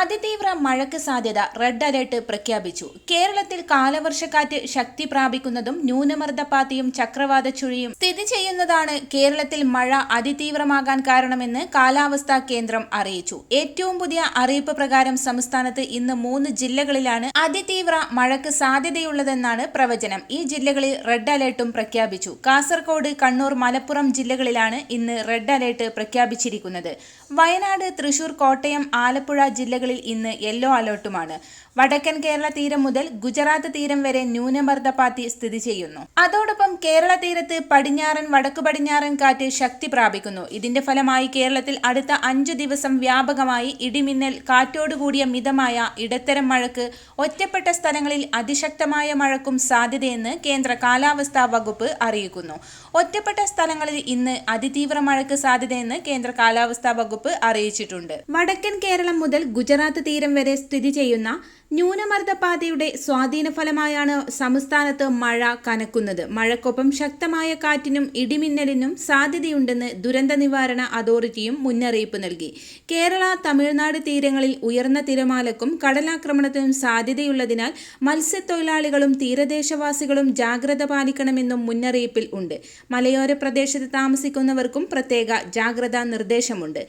അതിതീവ്ര മഴയ്ക്ക് സാധ്യത റെഡ് അലേർട്ട് പ്രഖ്യാപിച്ചു. കേരളത്തിൽ കാലവർഷക്കാറ്റ് ശക്തി പ്രാപിക്കുന്നതും ന്യൂനമർദ്ദപാത്തിയും ചക്രവാത ചുഴിയും സ്ഥിതി ചെയ്യുന്നതാണ് കേരളത്തിൽ മഴ അതിതീവ്രമാകാൻ കാരണമെന്ന് കാലാവസ്ഥാ കേന്ദ്രം അറിയിച്ചു. ഏറ്റവും പുതിയ അറിയിപ്പ് പ്രകാരം സംസ്ഥാനത്ത് ഇന്ന് മൂന്ന് ജില്ലകളിലാണ് അതിതീവ്ര മഴയ്ക്ക് സാധ്യതയുള്ളതെന്നാണ് പ്രവചനം. ഈ ജില്ലകളിൽ റെഡ് അലേർട്ടും പ്രഖ്യാപിച്ചു. കാസർഗോഡ് കണ്ണൂർ മലപ്പുറം ജില്ലകളിലാണ് ഇന്ന് റെഡ് അലേർട്ട് പ്രഖ്യാപിച്ചിരിക്കുന്നത്. വയനാട് തൃശൂർ കോട്ടയം ആലപ്പുഴ ജില്ലകളിൽ ഇന്ന് യെല്ലോ അലേർട്ടുമാണ്. വടക്കൻ കേരള തീരം മുതൽ ഗുജറാത്ത് തീരം വരെ ന്യൂനമർദ്ദപാത്തി സ്ഥിതി ചെയ്യുന്നു. അതോടൊപ്പം കേരള തീരത്ത് പടിഞ്ഞാറൻ വടക്കു പടിഞ്ഞാറൻ കാറ്റ് ശക്തി പ്രാപിക്കുന്നു. ഇതിന്റെ ഫലമായി കേരളത്തിൽ അടുത്ത അഞ്ചു ദിവസം വ്യാപകമായി ഇടിമിന്നൽ കാറ്റോടുകൂടിയ മിതമായ ഇടത്തരം മഴക്ക് ഒറ്റപ്പെട്ട സ്ഥലങ്ങളിൽ അതിശക്തമായ മഴക്കും സാധ്യതയെന്ന് കേന്ദ്ര കാലാവസ്ഥാ വകുപ്പ് അറിയിക്കുന്നു. ഒറ്റപ്പെട്ട സ്ഥലങ്ങളിൽ ഇന്ന് അതിതീവ്ര മഴയ്ക്ക് സാധ്യതയെന്ന് കേന്ദ്ര കാലാവസ്ഥാ വകുപ്പ് അറിയിച്ചിട്ടുണ്ട്. വടക്കൻ കേരളം മുതൽ ഗുജറാത്ത് തീരം വരെ സ്ഥിതി ചെയ്യുന്ന ന്യൂനമർദ്ദപാതയുടെ സ്വാധീനഫലമായാണ് സംസ്ഥാനത്ത് മഴ കനക്കുന്നത്. മഴക്കൊപ്പം ശക്തമായ കാറ്റിനും ഇടിമിന്നലിനും സാധ്യതയുണ്ടെന്ന് ദുരന്ത നിവാരണ അതോറിറ്റിയും മുന്നറിയിപ്പ് നൽകി. കേരള തമിഴ്നാട് തീരങ്ങളിൽ ഉയർന്ന തിരമാലക്കും കടലാക്രമണത്തിനും സാധ്യതയുള്ളതിനാൽ മത്സ്യത്തൊഴിലാളികളും തീരദേശവാസികളും ജാഗ്രത പാലിക്കണമെന്നും മുന്നറിയിപ്പിൽ ഉണ്ട്. മലയോര പ്രദേശത്ത് താമസിക്കുന്നവർക്കും പ്രത്യേക ജാഗ്രതാ നിർദ്ദേശമുണ്ട്.